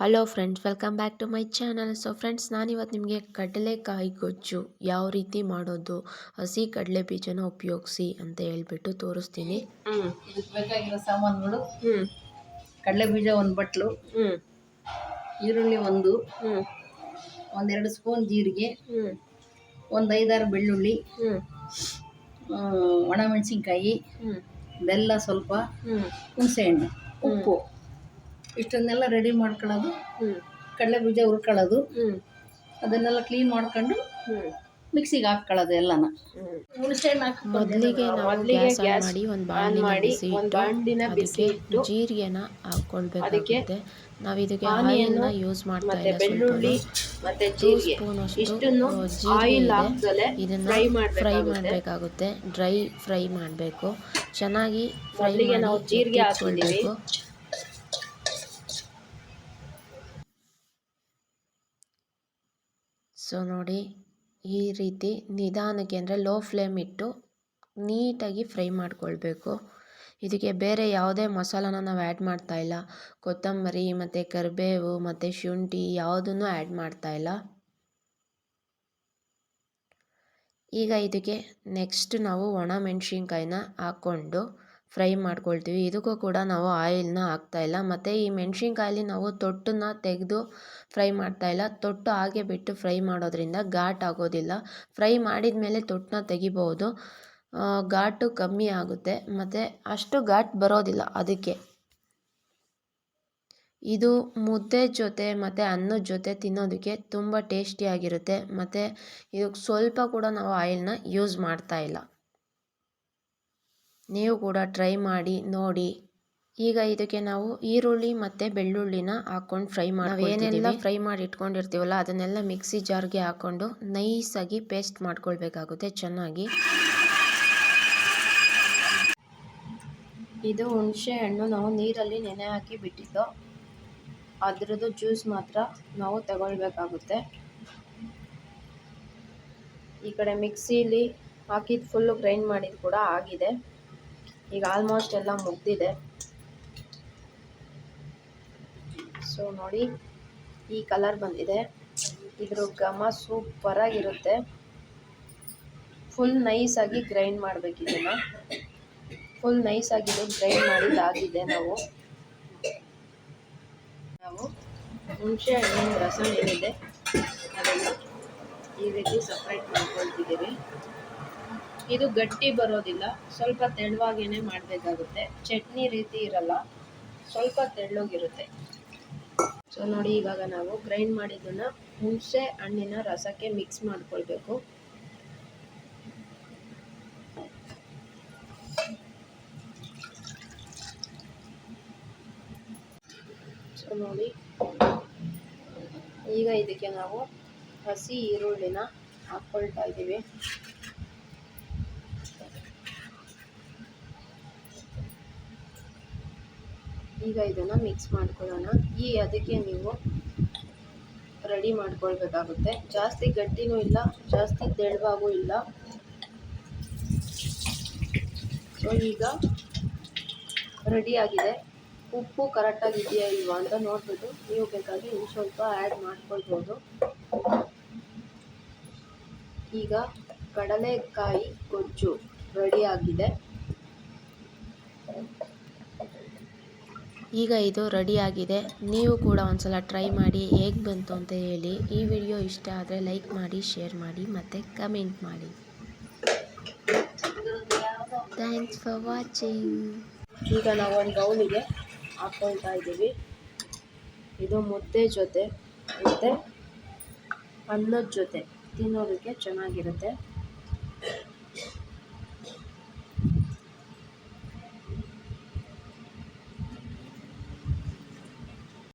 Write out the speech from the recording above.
Hello friends welcome back to my channel so friends ನಾನಿವತ್ತು ನಿಮಗೆ ಕಡಲೆಕಾಯಿ ಗೊಜ್ಜು ಯಾವ ರೀತಿ ಮಾಡೋದು ಹಸಿ ಕಡಲೆ ಬೀಜನ ಉಪಯೋಗಿಸಿ ಅಂತ ಹೇಳ್ಬಿಟ್ಟು ತೋರಿಸ್ತೀನಿ. ಹ್ಞೂ ಬೇಕಾಗಿರೋ ಸಾಮಾನುಗಳು ಹ್ಞೂ ಕಡಲೆ ಬೀಜ ಒಂದು ಬಟ್ಲು ಹ್ಞೂ ಈರುಳ್ಳಿ ಒಂದು ಹ್ಞೂ ಒಂದೆರಡು ಸ್ಪೂನ್ ಜೀರಿಗೆ ಹ್ಞೂ ಒಂದು ಐದಾರು ಬೆಳ್ಳುಳ್ಳಿ ಒಣಮೆಣಸಿನ್ಕಾಯಿ ಹ್ಞೂ ಬೆಲ್ಲ ಸ್ವಲ್ಪ ಹುಣಸೆಹಣ್ಣು ಉಪ್ಪು. ಇಷ್ಟನ್ನೆಲ್ಲ ರೆಡಿ ಮಾಡ್ಕೊಳ್ಳೋದು. ಕಡಲೆ ಬೀಜ ಹುರ್ಕೊಳ್ಳೋದು. ಅದನ್ನೆಲ್ಲ ಕ್ಲೀನ್ ಮಾಡ್ಕೊಂಡು ಮಿಕ್ಸಿಗೆ ಹಾಕ್ಕೊಳ್ಳೋದು ಎಲ್ಲನ. ಮೊದಲಿಗೆ ನಾವು ಗ್ಯಾಸ್ ಆನ್ ಮಾಡಿ ಒಂದು ಮಾಡಿ ಬಿಸಿ ಇಟ್ಟು ಅದಕ್ಕೆ ಜೀರಿಗೆನ ಹಾಕ್ಕೊಳ್ಬೇಕಾಗುತ್ತೆ ನಾವು ಇದಕ್ಕೆ ಆನಿಯನ್ನ ಯೂಸ್ ಮಾಡ್ತಾ ಇಲ್ಲ ಬೆಳ್ಳುಳ್ಳಿ ಮತ್ತೆ ಜೀರಿಗೆ ಇಷ್ಟನ್ನು ಆಯಿಲ್. ಹಾಕ್ದಲೆ ಇದನ್ನ ಫ್ರೈ ಫ್ರೈ ಮಾಡಬೇಕಾಗುತ್ತೆ. ಡ್ರೈ ಫ್ರೈ ಮಾಡಬೇಕು. ಚೆನ್ನಾಗಿ ಫ್ರೈ ಮಾಡಿ ನಾವು ಜೀರಿಗೆ ಹಾಕಿದ್ದೀವಿ. ಸೊ ನೋಡಿ, ಈ ರೀತಿ ನಿಧಾನಕ್ಕೆ ಅಂದರೆ ಲೋ ಫ್ಲೇಮ್ ಇಟ್ಟು ನೀಟಾಗಿ ಫ್ರೈ ಮಾಡಿಕೊಳ್ಬೇಕು. ಇದಕ್ಕೆ ಬೇರೆ ಯಾವುದೇ ಮಸಾಲಾನ ನಾವು ಆ್ಯಡ್ ಮಾಡ್ತಾ ಇಲ್ಲ. ಕೊತ್ತಂಬರಿ ಮತ್ತು ಕರಿಬೇವು ಮತ್ತು ಶುಂಠಿ ಯಾವುದನ್ನು ಆ್ಯಡ್ ಮಾಡ್ತಾ ಇಲ್ಲ. ಈಗ ಇದಕ್ಕೆ ನೆಕ್ಸ್ಟ್ ನಾವು ಒಣ ಮೆಣಸಿನ್ಕಾಯಿನ ಹಾಕ್ಕೊಂಡು ಫ್ರೈ ಮಾಡ್ಕೊಳ್ತೀವಿ. ಇದಕ್ಕೂ ಕೂಡ ನಾವು ಆಯಿಲ್ನ ಹಾಕ್ತಾಯಿಲ್ಲ ಮತ್ತು ಈ ಮೆಣಸಿನ್ಕಾಯಲ್ಲಿ ನಾವು ತೊಟ್ಟನ್ನ ತೆಗೆದು ಫ್ರೈ ಮಾಡ್ತಾಯಿಲ್ಲ ತೊಟ್ಟು ಹಾಗೆ ಬಿಟ್ಟು ಫ್ರೈ ಮಾಡೋದ್ರಿಂದ ಘಾಟ್ ಆಗೋದಿಲ್ಲ. ಫ್ರೈ ಮಾಡಿದ ಮೇಲೆ ತೊಟ್ಟನ್ನ ತೆಗಿಬೋದು. ಘಾಟು ಕಮ್ಮಿ ಆಗುತ್ತೆ. ಮತ್ತು ಅಷ್ಟು ಘಾಟ್ ಬರೋದಿಲ್ಲ ಅದಕ್ಕೆ. ಇದು ಮುದ್ದೆ ಜೊತೆ ಮತ್ತು ಅನ್ನದ ಜೊತೆ ತಿನ್ನೋದಕ್ಕೆ ತುಂಬ ಟೇಸ್ಟಿಯಾಗಿರುತ್ತೆ. ಮತ್ತು ಇದಕ್ಕೆ ಸ್ವಲ್ಪ ಕೂಡ ನಾವು ಆಯಿಲ್ನ ಯೂಸ್ ಮಾಡ್ತಾ ಇಲ್ಲ. ನೀವು ಕೂಡ ಟ್ರೈ ಮಾಡಿ, ನೋಡಿ. ಈಗ ಇದಕ್ಕೆ ನಾವು ಈರುಳ್ಳಿ ಮತ್ತು ಬೆಳ್ಳುಳ್ಳಿನ ಹಾಕ್ಕೊಂಡು ಫ್ರೈ ಮಾಡಿ ಏನೆಲ್ಲ ಫ್ರೈ ಮಾಡಿ ಇಟ್ಕೊಂಡಿರ್ತೀವಲ್ಲ, ಅದನ್ನೆಲ್ಲ ಮಿಕ್ಸಿ ಜಾರ್ಗೆ ಹಾಕ್ಕೊಂಡು ನೈಸಾಗಿ ಪೇಸ್ಟ್ ಮಾಡ್ಕೊಳ್ಬೇಕಾಗುತ್ತೆ ಚೆನ್ನಾಗಿ. ಇದು ಹುಣಸೆ ಹಣ್ಣು ನಾವು ನೀರಲ್ಲಿ ನೆನೆ ಹಾಕಿ ಬಿಟ್ಟಿದ್ದು. ಅದರದ್ದು ಜ್ಯೂಸ್ ಮಾತ್ರ ನಾವು ತಗೊಳ್ಬೇಕಾಗುತ್ತೆ. ಈ ಕಡೆ ಮಿಕ್ಸಿಲಿ ಹಾಕಿದ್ದು ಫುಲ್ಲು ಗ್ರೈಂಡ್ ಮಾಡಿದ್ದು ಕೂಡ ಆಗಿದೆ. ಈಗ ಆಲ್ಮೋಸ್ಟ್ ಎಲ್ಲ ಮುಗ್ದಿದೆ. ಸೊ ನೋಡಿ, ಈ ಕಲರ್ ಬಂದಿದೆ. ಇದ್ರ ಘಮ ಸೂಪರಾಗಿರುತ್ತೆ ಫುಲ್ ನೈಸಾಗಿ ಗ್ರೈಂಡ್ ಮಾಡಬೇಕು ಇದನ್ನು. ಫುಲ್ ನೈಸಾಗಿದೆ ಗ್ರೈಂಡ್ ಮಾಡಿದ್ದಾಗಿದೆ ನಾವು. ನಾವು ಹುಣಸೆ ಹಣ್ಣಿನ ರಸ ಏನಿದೆ, ಅದನ್ನು ಈ ರೀತಿ ಸಪ್ರೇಟ್ ಮಾಡ್ಕೊಳ್ತಿದ್ದೀವಿ. ಇದು ಗಟ್ಟಿ ಬರೋದಿಲ್ಲ. ಸ್ವಲ್ಪ ತೆಳುವಾಗೇನೆ ಮಾಡಬೇಕಾಗುತ್ತೆ. ಚಟ್ನಿ ರೀತಿ ಇರಲ್ಲ. ಸ್ವಲ್ಪ ತೆಳ್ಳೋಗಿರುತ್ತೆ. ಸೊ ನೋಡಿ ಇವಾಗ ನಾವು ಗ್ರೈಂಡ್ ಮಾಡಿದ್ದನ್ನು ಹುಣಸೆ ಹಣ್ಣಿನ ರಸಕ್ಕೆ ಮಿಕ್ಸ್ ಮಾಡ್ಕೊಳ್ಬೇಕು. ಸೊ ನೋಡಿ. ಈಗ ಇದಕ್ಕೆ ನಾವು ಹಸಿ ಈರುಳ್ಳಿನ ಹಾಕ್ಕೊಳ್ತಾ ಇದ್ದೀವಿ. ಈಗ ಇದನ್ನು ಮಿಕ್ಸ್ ಮಾಡ್ಕೊಳ್ಳೋಣ. ಈ ಅದಕ್ಕೆ ನೀವು ರೆಡಿ ಮಾಡ್ಕೊಳ್ಬೇಕಾಗುತ್ತೆ. ಜಾಸ್ತಿ ಗಟ್ಟಿನೂ ಇಲ್ಲ, ಜಾಸ್ತಿ ತೆಳುವಾಗೂ ಇಲ್ಲ. ಸೊ ಈಗ ರೆಡಿಯಾಗಿದೆ ಉಪ್ಪು ಕರೆಕ್ಟಾಗಿ ಇದೆಯಾ ಇಲ್ವಾ ಅಂತ ನೋಡ್ಬಿಟ್ಟು ನೀವು ಬೇಕಾಗಿ ಇನ್ನು ಸ್ವಲ್ಪ ಆ್ಯಡ್ ಮಾಡ್ಕೊಳ್ಬೋದು. ಈಗ ಕಡಲೆಕಾಯಿ ಗೊಜ್ಜು ರೆಡಿಯಾಗಿದೆ ಈಗ ಇದು ರೆಡಿಯಾಗಿದೆ ನೀವು ಕೂಡ ಒಂದ್ಸಲ ಟ್ರೈ ಮಾಡಿ ಹೇಗೆ ಬಂತು ಅಂತ ಹೇಳಿ. ಈ ವಿಡಿಯೋ ಇಷ್ಟ ಆದರೆ ಲೈಕ್ ಮಾಡಿ ಶೇರ್ ಮಾಡಿ ಮತ್ತು ಕಮೆಂಟ್ ಮಾಡಿ. ಥ್ಯಾಂಕ್ಸ್ ಫಾರ್ ವಾಚಿಂಗ್ ಈಗ ನಾವು ಒಂದು ಬೌಲಿಗೆ ಹಾಕ್ಕೊಳ್ತಾ ಇದ್ದೀವಿ. ಇದು ಮುದ್ದೆ ಜೊತೆ ಮತ್ತು ಅನ್ನದ ಜೊತೆ ತಿನ್ನೋದಕ್ಕೆ ಚೆನ್ನಾಗಿರುತ್ತೆ.